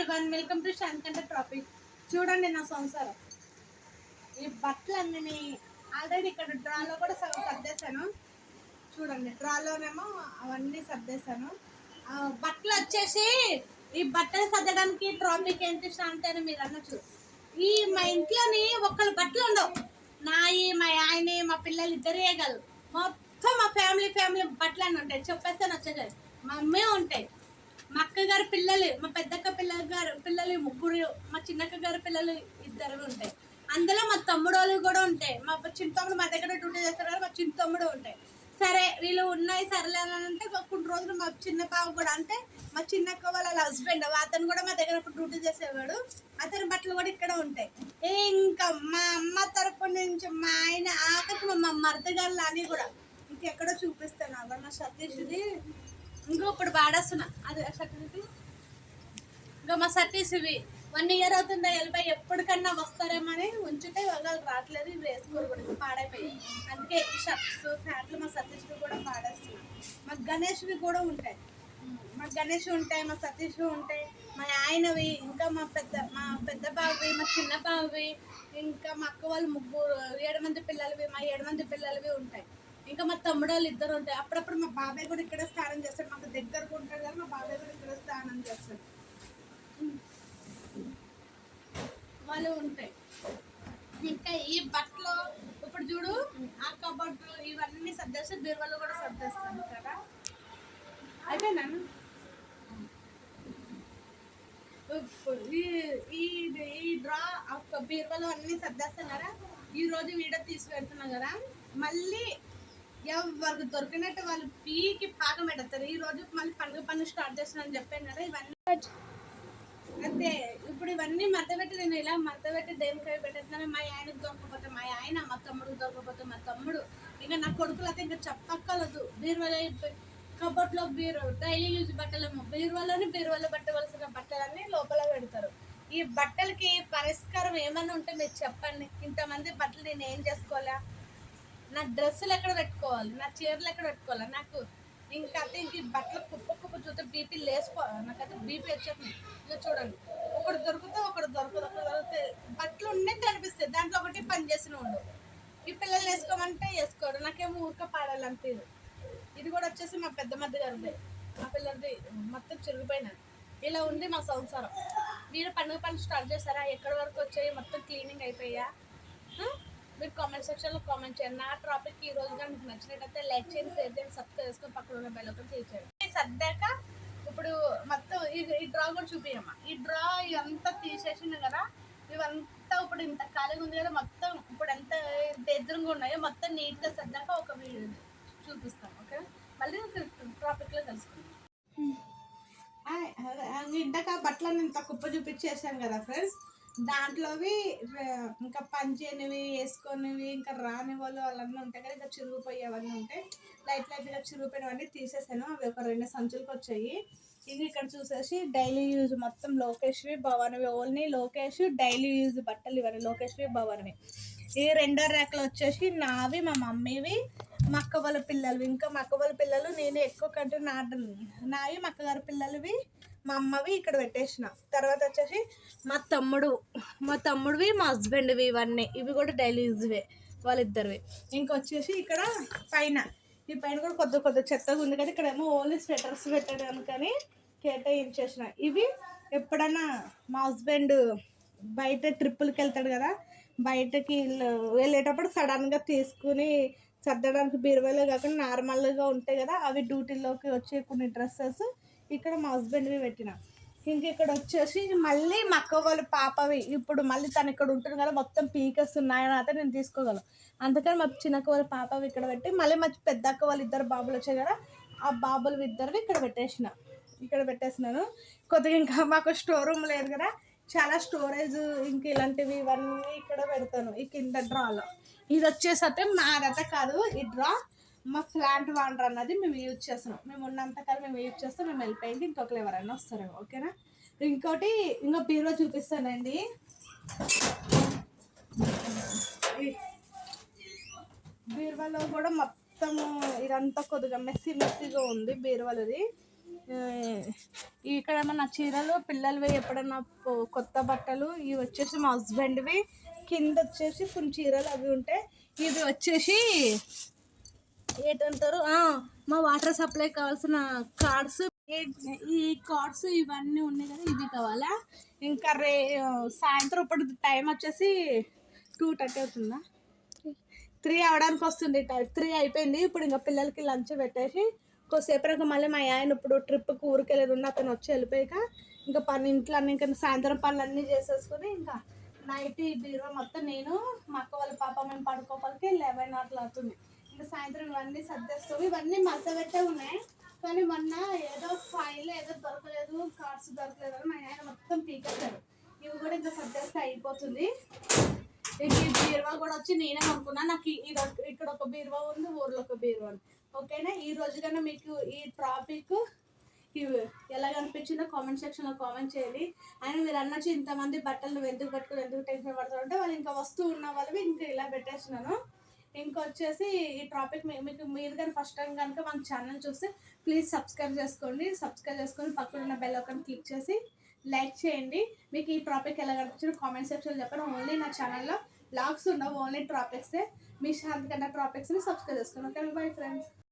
Everyone welcome to శాంతంట topic చూడండి నా సంసారం. ఈ బట్టలన్నీ ఆల్రెడీ ఇక్కడ డ్రాలో కూడా సగం సర్దేశాను. చూడండి డ్రాలోనేమో అవన్నీ సర్దేశాను. బట్టలు వచ్చేసి ఈ బట్టలు సర్దడానికి ట్రాఫిక్ ఏంటి శాంతి అని మీరు అనొచ్చు. ఈ మా ఇంట్లోని ఒక్కరు బట్టలు ఉండవు. నాయి మా ఆయనే మా పిల్లలు ఇద్దరే కాదు. మొత్తం మా ఫ్యామిలీ ఫ్యామిలీ బట్టలు అని ఉంటాయి. చెప్పేస్తే నచ్చలేదు మా అమ్మే ఉంటాయి. మా అక్క గారు పిల్లలు మా పెద్దక్క పిల్లల గారు పిల్లలు ముగ్గురు మా చిన్నక్క గారు పిల్లలు ఇద్దరు ఉంటాయి. అందులో మా తమ్ముడు వాళ్ళు కూడా ఉంటాయి. మా చిన్న తమ్ముడు మా దగ్గర డ్యూటీ చేస్తారు మా చిన్న తమ్ముడు ఉంటాయి. సరే వీళ్ళు ఉన్నాయి సరేలే అని అంటే కొన్ని రోజులు మా చిన్న పాప కూడా అంటే మా చిన్నక్క వాళ్ళ హస్బెండ్ అతను కూడా మా దగ్గర డ్యూటీ చేసేవాడు. అతని బట్టలు కూడా ఇక్కడ ఉంటాయి. ఇంకా మా అమ్మ తరపు నుంచి మా ఆయన ఆఖరికి మా మరద అని కూడా. ఇంకెక్కడో చూపిస్తాను. అక్కడ మా సతీష్ది. ఇంకో ఇప్పుడు పాడేస్తున్నా. అది ఇంకా మా సర్టీస్ ఇవి. వన్ ఇయర్ అవుతుందా వెళ్ళిపోయి ఎప్పటికన్నా వస్తారేమో అని ఉంచితే వాళ్ళు రావట్లేదు ఇవి వేసుకోరు కూడా పాడైపోయి అందుకే షర్ట్స్ ప్యాంట్లు మా సతీష్వి కూడా పాడేస్తున్నాం. మా గణేష్వి కూడా ఉంటాయి. మా గణేష్ ఉంటాయి మా సతీష్ ఉంటాయి మా ఆయనవి ఇంకా మా పెద్ద మా పెద్ద బాబువి మా చిన్న బాబువి ఇంకా మా అక్క వాళ్ళు ముగ్గురు ఏడు మంది పిల్లలవి మా ఏడు మంది పిల్లలవి ఉంటాయి. ఇంకా మా తమ్ముడు వాళ్ళు ఇద్దరు ఉంటాయి అప్పుడప్పుడు మా బాబాయ్ కూడా ఇక్కడ స్నానం చేస్తాడు. మాకు దగ్గరకు ఉంటాడు కదా మా బాబాయ్ కూడా ఇక్కడ స్నానం చేస్తాడు. వాళ్ళు ఉంటాయి. ఇంకా ఈ బట్టలు ఇప్పుడు చూడు ఆ కబడ్లు ఇవన్నీ సర్దేస్తే బీరువాళ్ళు కూడా సర్దేస్తాను కదా. అయిపోయినా ఇప్పుడు ఈ ఈ ఈ డ్రా ఒక అన్నీ సర్దేస్తున్నారా? ఈ రోజు వీడియో తీసి పెడుతున్నా కదా. మళ్ళీ ఎవరికి దొరికినట్టు వాళ్ళు పీకి పాకం పెడతారు. ఈ రోజు మళ్ళీ పండుగ పనులు స్టార్ట్ చేస్తున్నాను చెప్పాను కదా ఇవన్నీ అంతే. ఇప్పుడు ఇవన్నీ మడతపెట్టి నేను ఇలా మడతపెట్టి దేనికై పెట్టేస్తున్నాను. మా ఆయనకు దొరకపోతే మా ఆయన మా తమ్ముడు దొరకపోతే మా తమ్ముడు ఇంకా నా కొడుకులకి ఇంకా చెప్పక్కర్లేదు. బీరువాలో కబోర్డ్లో బీరు డైలీ యూజ్ బట్టలేమో. బీరువాలోని బీరువాలో పెట్టవలసిన బట్టలన్నీ లోపల పెడతారు. ఈ బట్టలకి పరిష్కారం ఏమైనా ఉంటే మీరు చెప్పండి. ఇంతమంది బట్టలు నేను ఏం చేసుకోవాలా? నా డ్రెస్సులు ఎక్కడ పెట్టుకోవాలి? నా చీరలు ఎక్కడ పెట్టుకోవాలి? నాకు ఇంకైతే అయితే ఇంక బట్టలు కుప్ప కుప్ప చూస్తే బీపీ లేసిపో నాకైతే బీపీ వచ్చేస్తుంది. ఇక చూడండి. ఒకటి దొరికితే ఒకటి దొరకదు. ఒకటి దొరికితే బట్టలు ఉండేది అనిపిస్తుంది. దాంట్లో ఒకటి పని చేసిన ఉండు ఈ పిల్లలు వేసుకోమంటే వేసుకోడు. నాకేమో ఊరిక పాడాలంటే ఇది కూడా వచ్చేసి మా పెద్ద మధ్య గారిది. మా పిల్లలది మొత్తం చిరిగిపోయినది. ఇలా ఉంది మా సంసారం. మీరు పండుగ పనులు స్టార్ట్ చేశారా? ఎక్కడి వరకు వచ్చాయి? మొత్తం క్లీనింగ్ అయిపోయా మీరు కామెంట్ సెక్షన్లో కామెంట్ చేయండి. నా టాపిక్ ఈ రోజు మీకు నచ్చినట్టయితే లైక్ చేయండి షేర్ చేయండి సబ్స్క్రైబ్ చేసుకొని పక్కన ఉన్న బెల్ ఒకటి చేయండి. సర్దాక ఇప్పుడు మొత్తం ఈ ఈ డ్రా కూడా చూపించమ్మా ఈ డ్రా ఇదంతా తీసేసింది కదా ఇవంతా ఇప్పుడు ఇంత ఖాళీగా ఉంది కదా మొత్తం ఇప్పుడు ఎంత ఎదురుగా ఉన్నాయో మొత్తం నీట్గా సర్దాక ఒక వీడియో చూపిస్తాం ఓకే? మళ్ళీ టాపిక్లో కలుసుకుందాం. ఇందాక బట్టలను ఇంత కుప్ప చూపించేసాను కదా ఫ్రెండ్స్ దాంట్లోవి ఇంకా పంచేనివి వేసుకొనివి ఇంకా రాని వాళ్ళు వాళ్ళన్నీ ఉంటాయి కదా ఇంకా చిరిగిపోయేవన్నీ ఉంటాయి. లైట్ లైట్గా చిరిగిపోయినవన్నీ తీసేసాను. అవి ఒక రెండు సంచులకు వచ్చాయి. ఇది ఇక్కడ చూసేసి డైలీ యూజ్ మొత్తం లోకేష్వి భవన్వి ఓన్లీ లోకేష్ డైలీ యూజ్ బట్టలు ఇవన్నీ లోకేష్వి భవన్వి. ఈ రెండో ర్యాక్లు వచ్చేసి నావి మా మమ్మీవి మా అక్క వాళ్ళ పిల్లలు ఇంకా మా అక్క వాళ్ళ పిల్లలు నేను ఎక్కువ కంటే నా నావి మా అక్కగారి పిల్లలవి మా అమ్మవి ఇక్కడ పెట్టేసిన. తర్వాత వచ్చేసి మా తమ్ముడు మా తమ్ముడివి మా హస్బెండ్వి ఇవన్నీ. ఇవి కూడా డైలీ యూజ్వే వాళ్ళిద్దరివి. ఇంకొచ్చేసి ఇక్కడ పైన. ఈ పైన కూడా కొద్ది కొద్ది చెత్తగా ఉంది కదా ఇక్కడ ఏమో ఓన్లీ స్వెటర్స్ పెట్టడానికని కేటాయించేసిన. ఇవి ఎప్పుడన్నా మా హస్బెండ్ బయట ట్రిప్పులకి వెళ్తాడు కదా బయటకి వెళ్ళేటప్పుడు సడన్గా తీసుకుని సర్దడానికి బీరువాలో కాకుండా నార్మల్గా ఉంటాయి కదా అవి డ్యూటీలోకి వచ్చే కొన్ని డ్రెస్సెస్ ఇక్కడ మా హస్బెండ్వి పెట్టిన. ఇంక ఇక్కడ వచ్చేసి మళ్ళీ మా అక్క వాళ్ళ పాపవి ఇప్పుడు మళ్ళీ తను ఇక్కడ ఉంటుంది కదా మొత్తం పీకస్ ఉన్నాయని అయితే నేను తీసుకోగలను. అందుకని మా చిన్నక్క వాళ్ళ పాపవి ఇక్కడ పెట్టి మళ్ళీ మా పెద్ద అక్క వాళ్ళు ఇద్దరు బాబులు వచ్చాయి కదా ఆ బాబులు ఇద్దరివి ఇక్కడ పెట్టేసిన. ఇక్కడ పెట్టేసినాను. కొద్దిగా ఇంకా మాకు స్టోర్ రూమ్ లేదు కదా చాలా స్టోరేజ్ ఇంక ఇలాంటివి ఇవన్నీ ఇక్కడ పెడతాను ఈ కింద డ్రాలో. ఇది వచ్చేసి అయితే కాదు ఈ డ్రా మా ఫ్లాంట్ వాండర్ అన్నది మేము యూజ్ చేస్తున్నాం. మేము ఉన్నంతకాలం మేము యూజ్ చేస్తాం మేము వెళ్ళిపోయింది ఇంకొకరు ఎవరైనా వస్తారు ఓకేనా? ఇంకోటి ఇంకో బీరువా చూపిస్తానండి. బీరువాలో కూడా మొత్తము ఇదంతా కొద్దిగా మెస్సీ మెస్సీగా ఉంది బీరువాలది. ఇక్కడ మన చీరలు పిల్లలవి ఎప్పుడన్నా కొత్త బట్టలు ఇవి వచ్చేసి మా హస్బెండ్వి. కింద వచ్చేసి కొన్ని చీరలు అవి ఉంటాయి ఇది వచ్చేసి ఏంటంటారు? మా వాటర్ సప్లై కావాల్సిన కార్డ్స్ ఈ కార్డ్స్ ఇవన్నీ ఉన్నాయి కదా ఇవి కావాలా? ఇంకా రే సాయంత్రం ఇప్పుడు టైం వచ్చేసి టూ థర్టీ అవుతుందా? త్రీ అవడానికి వస్తుంది టైం త్రీ అయిపోయింది. ఇప్పుడు ఇంకా పిల్లలకి లంచ్ పెట్టేసి కొద్దిసేపటికి మళ్ళీ మా ఆయన ఇప్పుడు ట్రిప్కి ఊరికెళ్ళారు ఉన్న అతను వచ్చి వెళ్ళిపోయాక ఇంకా పని ఇంట్లో ఇంకా సాయంత్రం పనులు అన్నీ చేసేసుకుని ఇంకా నైట్ ఈ బీరువా మొత్తం నేను మా అక్క వాళ్ళ పాప మేము పడుకోపలికి లెవెన్ అట్లా అవుతుంది. ఇంకా సాయంత్రం ఇవన్నీ సర్దేస్తాము. ఇవన్నీ మసబెట్టే ఉన్నాయి. కానీ మొన్న ఏదో ఫైల్ ఏదో దొరకలేదు కార్డ్స్ దొరకలేదు అని మా ఆయన మొత్తం పీకేశారు. ఇవి కూడా ఇంకా సర్దేస్తే అయిపోతుంది. ఇంక ఈ బీరువా కూడా వచ్చి నేనే అనుకున్నా నాకు ఈ- ఇది ఇక్కడ ఒక బీరువా ఉంది ఊర్లో ఒక బీరువా ఉంది. ఓకేనా? ఈ రోజు కన్నా మీకు ఈ టాపిక్ ఎలా కనిపించిందో కామెంట్ సెక్షన్లో కామెంట్ చేయండి. అండ్ మీరు అన్నచ్చు ఇంతమంది బట్టలు నువ్వు ఎందుకు పెట్టుకుని ఎందుకు టెన్షన్ పడతారు అంటే వాళ్ళు ఇంకా వస్తువు ఉన్న వాళ్ళవి ఇంకా ఇలా పెట్టేస్తున్నాను. ఇంకొచ్చేసి ఈ టాపిక్ మీకు మీరు కానీ ఫస్ట్ టైం కనుక మన ఛానల్ చూస్తే ప్లీజ్ సబ్స్క్రైబ్ చేసుకోండి. సబ్స్క్రైబ్ చేసుకొని పక్కన ఉన్న బెల్ ఒకటి క్లిక్ చేసి లైక్ చేయండి. మీకు ఈ టాపిక్ ఎలా కనిపించిందో కామెంట్ సెక్షన్లో చెప్పండి. ఓన్లీ నా ఛానల్లో బ్లాగ్స్ ఉండవు ఓన్లీ టాపిక్సే మీ శాంతి కన్నా టాపిక్స్ని సబ్స్క్రైబ్ చేసుకోండి. Okay bye friends